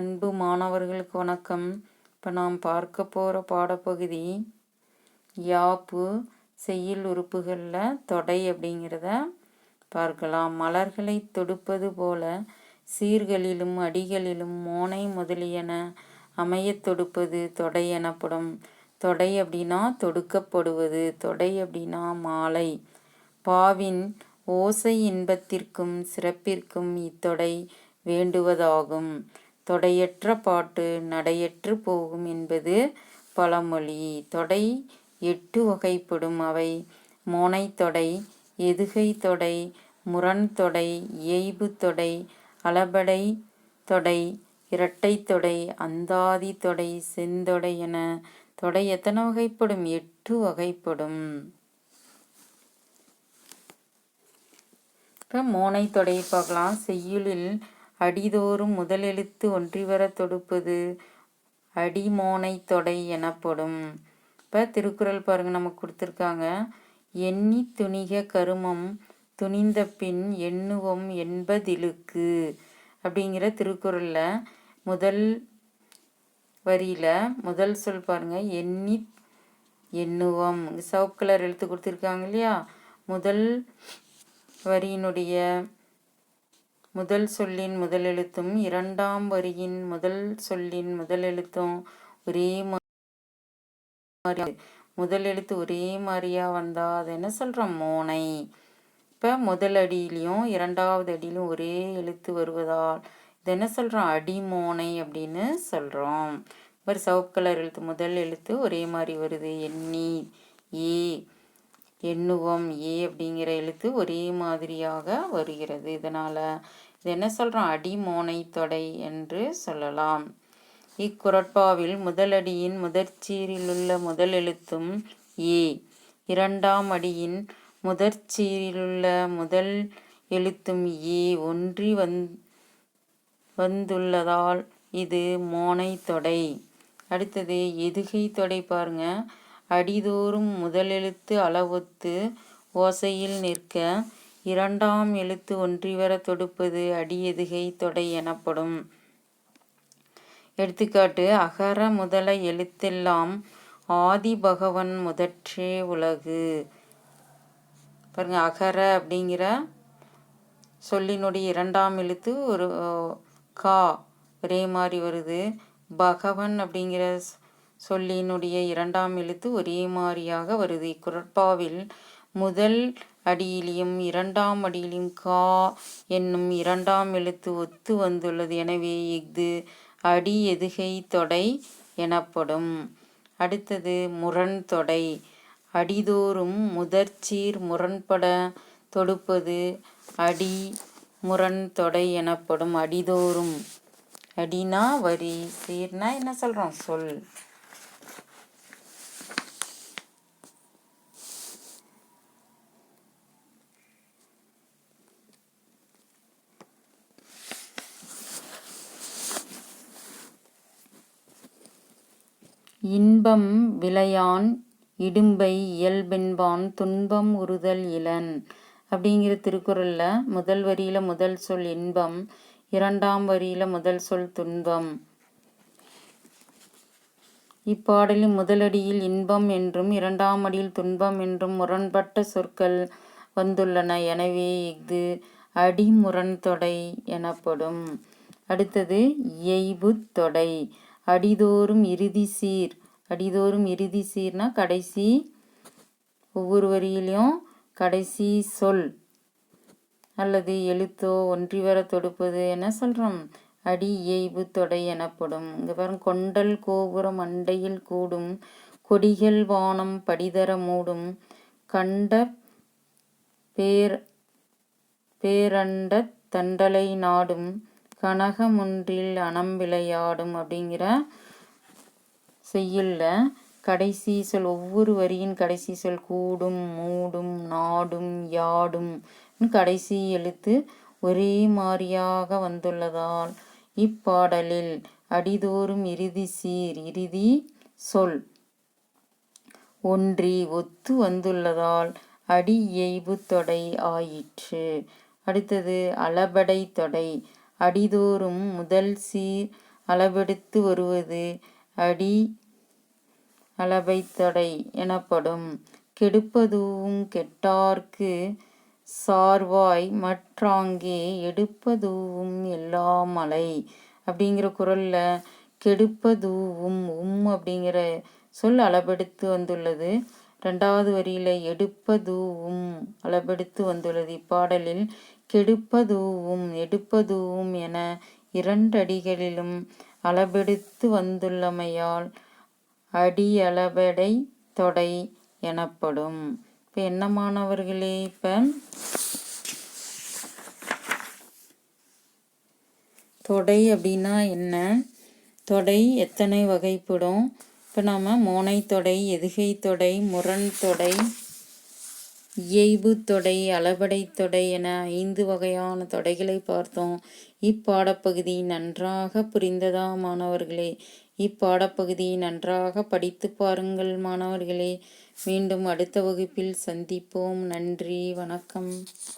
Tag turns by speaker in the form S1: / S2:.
S1: அன்பு மாணவர்களுக்கு வணக்கம் இப்போ நாம் பார்க்க போகிற பாடப்பகுதி யாப்பு செய்யுள் உறுப்புகளில் தொடை அப்படிங்கிறத பார்க்கலாம் மலர்களை தொடுப்பது போல சீர்களிலும் அடிகளிலும் மோனை முதலியன அமையத் தொடுப்பது தொடை எனப்படும் தொடை அப்படின்னா தொடுக்கப்படுவது தொடை அப்படின்னா மாலை பாவின் ஓசை இன்பத்திற்கும் சிறப்பிற்கும் இத்தொடை வேண்டுவதாகும் தொடையற்ற பாட்டு நடையற்று போகும் என்பது பழமொழி தொடை எட்டு வகைப்படும் அவை மோனைத்தொடை எதுகை தொடை முரண்தொடை இயைபு தொடை அளபடை தொடை இரட்டை தொடை அந்தாதி தொடை செந்தொடை என தொடை எத்தனை வகைப்படும் எட்டு வகைப்படும் இப்போ மோனை தொடையை பார்க்கலாம் செய்யுளில் அடிதோறும் முதலெழுத்து ஒன்றிவரத் தொடுப்பது அடிமோனை தொடை எனப்படும் இப்போ திருக்குறள் பாருங்கள் நமக்கு கொடுத்துருக்காங்க எண்ணி துணிக கருமம் துணிந்த பின் எண்ணுவோம் என்பதிலுக்கு அப்படிங்கிற திருக்குறளில் முதல் வரியில் முதல் சொல் பாருங்கள் எண்ணி எண்ணுவோம் சவுப் கலர் எழுத்து கொடுத்துருக்காங்க இல்லையா முதல் வரியினுடைய முதல் சொல்லின் முதலெழுத்தும் இரண்டாம் வரியின் முதல் சொல்லின் முதலெழுத்தும் ஒரே மாதிரி முதலெழுத்து ஒரே மாதிரியா வந்தால் அது என்ன சொல்றோம் மோனை இப்ப முதல் அடியிலையும் இரண்டாவது அடியிலும் ஒரே எழுத்து வருவதால் இது என்ன அடி அடிமோனை அப்படின்னு சொல்றோம் ஒரு சவுப்பு கலர் எழுத்து முதல் எழுத்து ஒரே மாதிரி வருது எண்ணி ஏ எண்ணுவம் ஏ அப்படிங்கிற எழுத்து ஒரே மாதிரியாக வருகிறது இதனால் இது என்ன சொல்கிறோம் அடிமோனை தொடை என்று சொல்லலாம் இக்குரட்பாவில் முதலடியின் உள்ள முதல் எழுத்தும் ஏ இரண்டாம் அடியின் முதற்சீரிலுள்ள முதல் எழுத்தும் ஏ ஒன்றி வந் வந்துள்ளதால் இது மோனை தொடை அடுத்தது எதுகை தொடை பாருங்க அடிதோறும் முதலெழுத்து அளவொத்து ஓசையில் நிற்க இரண்டாம் எழுத்து ஒன்றிவர தொடுப்பது அடியெதுகை தொடை எனப்படும். எடுத்துக்காட்டு அகர முதல எழுத்தெல்லாம் ஆதிபகவன் முதற்றே உலகு. பாருங்க அகர அப்படிங்கிற சொல்லினுடைய இரண்டாம் எழுத்து ஒரு கா ஒரே மாதிரி வருது. பகவன் அப்படிங்கிற சொல்லினுடைய இரண்டாம் எழுத்து ஒரே மாதிரியாக வருது குரட்பாவில் முதல் அடியிலையும் இரண்டாம் அடியிலும் கா என்னும் இரண்டாம் எழுத்து ஒத்து வந்துள்ளது எனவே இஃது அடி எதுகை தொடை எனப்படும் அடுத்தது முரண் தொடை அடிதோறும் முதற்சீர் முரண்பட தொடுப்பது அடி முரண் தொடை எனப்படும் அடிதோறும் அடினா வரி சீர்னா என்ன சொல்கிறோம் சொல் இன்பம் விளையான் இடும்பை இயல்பென்பான் துன்பம் உறுதல் இலன் அப்படிங்கிற திருக்குறளில் முதல் வரியில் முதல் சொல் இன்பம் இரண்டாம் வரியில் முதல் சொல் துன்பம் இப்பாடலின் முதலடியில் இன்பம் என்றும் இரண்டாம் அடியில் துன்பம் என்றும் முரண்பட்ட சொற்கள் வந்துள்ளன எனவே இது அடிமுரண்தொடை எனப்படும் அடுத்தது எய்புத் தொடை அடிதோறும் இறுதி சீர் அடிதோறும் இறுதி சீர்னா கடைசி ஒவ்வொரு வரியிலையும் கடைசி சொல் அல்லது எழுத்தோ ஒன்றி வர தொடுப்பது என சொல்கிறோம் அடி இயைவு தொடை எனப்படும் இங்கே பாருங்க கொண்டல் கோபுரம் அண்டையில் கூடும் கொடிகள் வானம் படிதர மூடும் கண்ட பேர் பேரண்ட தண்டலை நாடும் கனகமுன்றில் அனம்பிளையாடும் அப்படிங்கிற செய்யல கடைசி சொல் ஒவ்வொரு வரியின் கடைசி சொல் கூடும் மூடும் நாடும் யாடும் கடைசி எழுத்து ஒரே மாதிரியாக வந்துள்ளதால் இப்பாடலில் அடிதோறும் இறுதி சீர் இறுதி சொல் ஒன்றி ஒத்து வந்துள்ளதால் அடி எய்வு தொடை ஆயிற்று அடுத்தது அளபடை தொடை அடிதோறும் முதல் சீர் அளவெடுத்து வருவது அடி தடை எனப்படும் கெடுப்பதுவும் கெட்டார்க்கு சார்வாய் மற்றாங்கே எடுப்பதுவும் எல்லாமலை அப்படிங்கிற குரல்ல கெடுப்பதூவும் உம் அப்படிங்கிற சொல் அளபெடுத்து வந்துள்ளது ரெண்டாவது வரியில எடுப்பதூவும் அளபெடுத்து வந்துள்ளது இப்பாடலில் கெடுப்பதூவும் எடுப்பதூவும் என இரண்டடிகளிலும் அளபெடுத்து வந்துள்ளமையால் அடியளபடை தொடை எனப்படும் இப்போ என்ன மாணவர்களே இப்போ தொடை அப்படின்னா என்ன தொடை எத்தனை வகைப்படும் இப்போ நாம் மோனைத்தொடை எதுகைத்தொடை முரண்தொடை அளவடை தொடை என ஐந்து வகையான தொடைகளை பார்த்தோம் இப்பாடப்பகுதி நன்றாக புரிந்ததா மாணவர்களே இப்பாடப்பகுதி நன்றாக படித்து பாருங்கள் மாணவர்களே மீண்டும் அடுத்த வகுப்பில் சந்திப்போம் நன்றி வணக்கம்